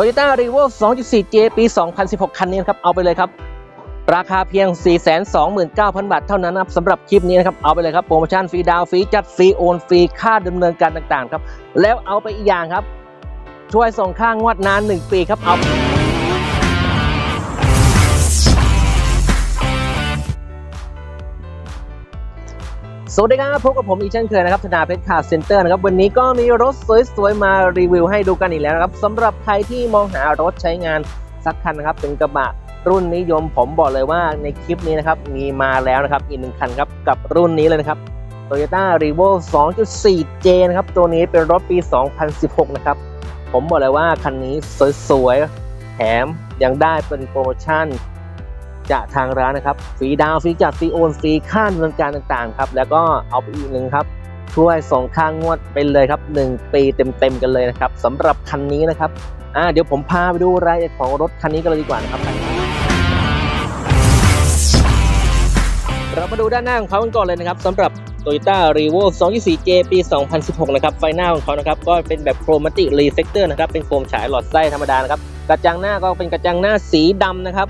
Toyota r e v o 2.4J ปี 2016 คันนี้นะครับ เอาไปเลยครับ ราคาเพียง 429,000 บาทเท่านั้นนะครับสำหรับคลิปนี้นะครับ เอาไปเลยครับ โปรโมชั่นฟรีดาวน์ฟรีจัดฟรีโอนฟรีค่าดำเนินการต่างๆครับ แล้วเอาไปอีกอย่างครับ ช่วยส่งค่างวดนาน 1 ปีครับเอา สวัสดีครับพบกับผมอีกเช่นเคยนะครับธนาเพชรคาร์เซ็นเตอร์นะครับวันนี้ก็มีรถสวยๆมารีวิวให้ดูกันอีกแล้วนะครับสำหรับใครที่มองหารถใช้งานสักคันนะครับเป็นกระบะรุ่นนิยมผมบอกเลยว่าในคลิปนี้นะครับมีมาแล้วนะครับอีกหนึ่งคันครับกับรุ่นนี้เลยนะครับ Toyota r e v o 2.4J นะครับตัวนี้เป็นรถปี 2016 นะครับผมบอกเลยว่าคันนี้สวยๆแถมยังได้เป็นโปรโมชั่น จากทางร้านนะครับฟรีดาวฟรีจัดฟรีโอนฟรีค่าดำเนินการต่างๆครับแล้วก็เอาไปอีกหนึ่งครับช่วยส่งค่างวดไปเลยครับ 1 ปีเต็มๆกันเลยนะครับสำหรับคันนี้นะครับอ่าเดี๋ยวผมพาไปดูรายละเอียดของรถคันนี้กันเลยดีกว่านะครับเรามาดูด้านหน้าของเขากันก่อนเลยนะครับสำหรับ Toyota r e v o 224J ปี 2016 นะครับ ไฟหน้าของเขานะครับ ก็เป็นแบบโครมาติรีเฟกเตอร์นะครับ เป็นโคมฉายหลอดไส้ธรรมดานะครับ กระจังหน้าก็เป็นกระจังหน้าสีดำนะครับ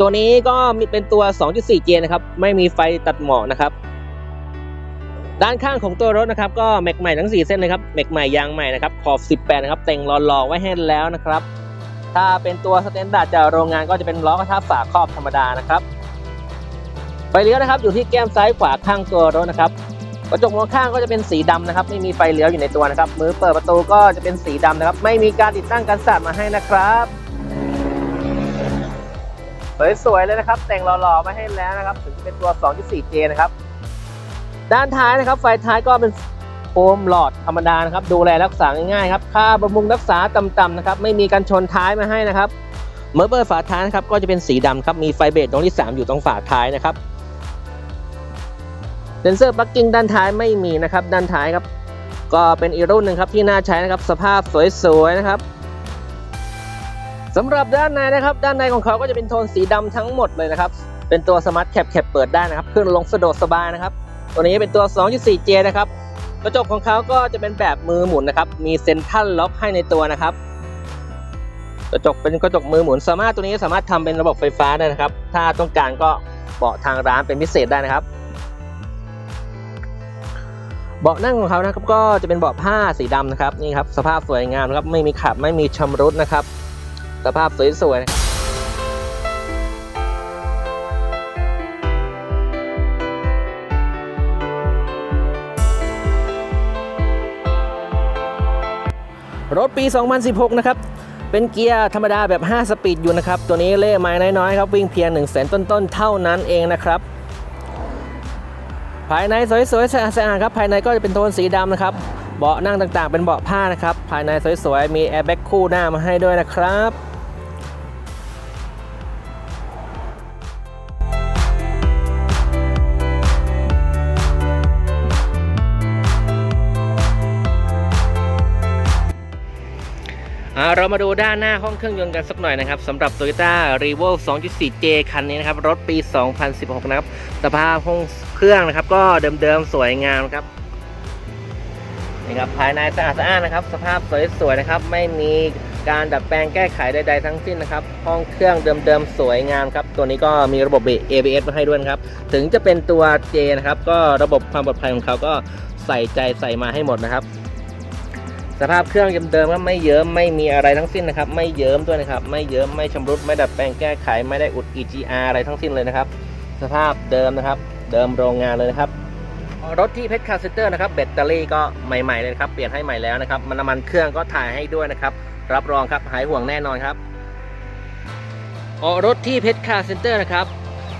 ตัวนี้ก็มีเป็นตัว 2.4J นะครับ ไม่มีไฟตัดหมอกนะครับ ด้านข้างของตัวรถนะครับ ก็แม็กใหม่ทั้ง 4 เส้นเลยครับ แม็กใหม่ยางใหม่นะครับ ขอบ 18 นะครับ แต่งหล่อๆไว้ให้แล้วนะครับ ถ้าเป็นตัวสแตนดาร์ดจากโรงงานก็จะเป็นล้อกระทะฝาครอบธรรมดานะครับ ไฟเลี้ยวนะครับอยู่ที่แก้มซ้ายขวาข้างตัวรถนะครับ กระจกมองข้างก็จะเป็นสีดำนะครับ ไม่มีไฟเลี้ยวอยู่ในตัวนะครับ มือเปิดประตูก็จะเป็นสีดำนะครับ ไม่มีการติดตั้งกันสาดมาให้นะครับ สวยๆเลยนะครับ แต่งหล่อๆมาให้แล้วนะครับ ถึงจะเป็นตัว 2.4J นะครับ ด้านท้ายนะครับ ไฟท้ายก็เป็นโฟมหลอดธรรมดานะครับ ดูแลรักษาง่ายๆครับ ค่าบำรุงรักษาต่ำๆนะครับ ไม่มีการชนท้ายมาให้นะครับเมื่อเปิดฝาท้ายนะครับ ก็จะเป็นสีดำครับ มีไฟเบรกดวงที่ 3 อยู่ตรงฝาท้ายนะครับ เซนเซอร์ปลั๊กกิ้งด้านท้ายไม่มีนะครับ ด้านท้ายครับ ก็เป็นอีกรุ่นหนึ่งครับที่น่าใช้นะครับ สภาพสวยๆนะครับ สำหรับด้านในนะครับ ด้านในของเขาก็จะเป็นโทนสีดำทั้งหมดเลยนะครับ เป็นตัวสมาร์ทแคปแคปเปิดได้นะครับขึ้นลงสะดวกสบายนะครับ ตัวนี้เป็นตัว 2.4J นะครับกระจกของเขาก็จะเป็นแบบมือหมุนนะครับ มีเซ็นทรัลล็อกให้ในตัวนะครับ กระจกเป็นกระจกมือหมุนสามารถตัวนี้สามารถทำเป็นระบบไฟฟ้าได้นะครับ ถ้าต้องการก็เบอกทางร้านเป็นพิเศษได้นะครับ เบาะนั่งของเขานะครับก็จะเป็นเบาะผ้าสีดำนะครับนี่ครับสภาพสวยงามนะครับไม่มีขับไม่มีชำรุดนะครับ สภาพสวยๆนะครับรถปี 2016 นะครับ เป็นเกียร์ธรรมดาแบบ 5 สปีดอยู่นะครับ ตัวนี้เล่ไม้น้อยๆ ครับ วิ่งเพียง 1 0 0 0 0 0 ต้นๆ เท่านั้นเองนะครับ ภายในสวยๆ สะอาดๆ ครับ ภายในก็จะเป็นโทนสีดำนะครับ เบาะนั่งต่างๆ เป็นเบาะผ้านะครับ ภายในสวยๆ มีแอร์แบ็กคู่หน้ามาให้ด้วยนะครับ เรามาดูด้านหน้าห้องเครื่องยนต์กันสักหน่อยนะครับสำหรับ Toyota r e v o 2.4J คันนี้นะครับ รถปี 2016 นะครับสภาพห้องเครื่องนะครับ ก็เดิมๆ สวยงามครับนี่ครับภายในสะอาดสะอ้านนะครับ สภาพสวยๆนะครับ ไม่มีการดัดแปลงแก้ไขใดๆทั้งสิ้นนะครับ ห้องเครื่องเดิมๆ สวยงามครับ ตัวนี้ก็มีระบบ ABS มาให้ด้วยครับ ถึงจะเป็นตัว J นะครับ ก็ระบบความปลอดภัยของเขาก็ใส่ใจใส่มาให้หมดนะครับ สภาพเครื่องเดิมๆก็ไม่เยิ้มไม่มีอะไรทั้งสิ้นนะครับ ไม่เยิ้มด้วยนะครับ ไม่เยิ้มไม่ชำรุดไม่ดัดแปลงแก้ไขไม่ได้อุด EGR อะไรทั้งสิ้นเลยนะครับ สภาพเดิมนะครับ เดิมโรงงานเลยนะครับรถที่เพชรคาร์เซนเตอร์นะครับแบตเตอรี่ก็ใหม่ๆเลยครับเปลี่ยนให้ใหม่แล้วนะครับมันน้ำมันเครื่องก็ถ่ายให้ด้วยนะครับ รับรองครับหายห่วงแน่นอนครับรถที่เพชรคาร์เซนเตอร์นะครับ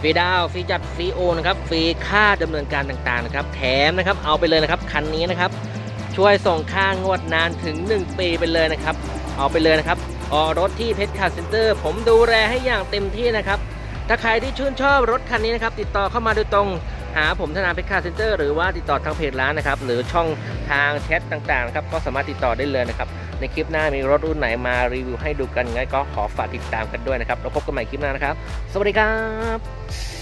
ฟรีดาวฟรีจัดฟรีโอนะครับฟรีค่าดำเนินการต่างๆนะครับ แถมนะครับเอาไปเลยนะครับคันนี้นะครับ ช่วยส่งค่างวดนานถึง 1 ปีไปเลยนะครับ เอาไปเลยนะครับออรถที่เพชรคาร์เซนเตอร์ ผมดูแลให้อย่างเต็มที่นะครับ ถ้าใครที่ชื่นชอบรถคันนี้นะครับ ติดต่อเข้ามาโดยตรงหาผมธนาเพชรคาร์เซนเตอร์หรือว่าติดต่อทางเพจร้านนะครับ หรือช่องทางแชทต่างๆนะครับ ก็สามารถติดต่อได้เลยนะครับ ในคลิปหน้ามีรถรุ่นไหนมารีวิวให้ดูกันงั้นก็ขอฝากติดตามกันด้วยนะครับ แล้วพบกันใหม่คลิปหน้านะครับ สวัสดีครับ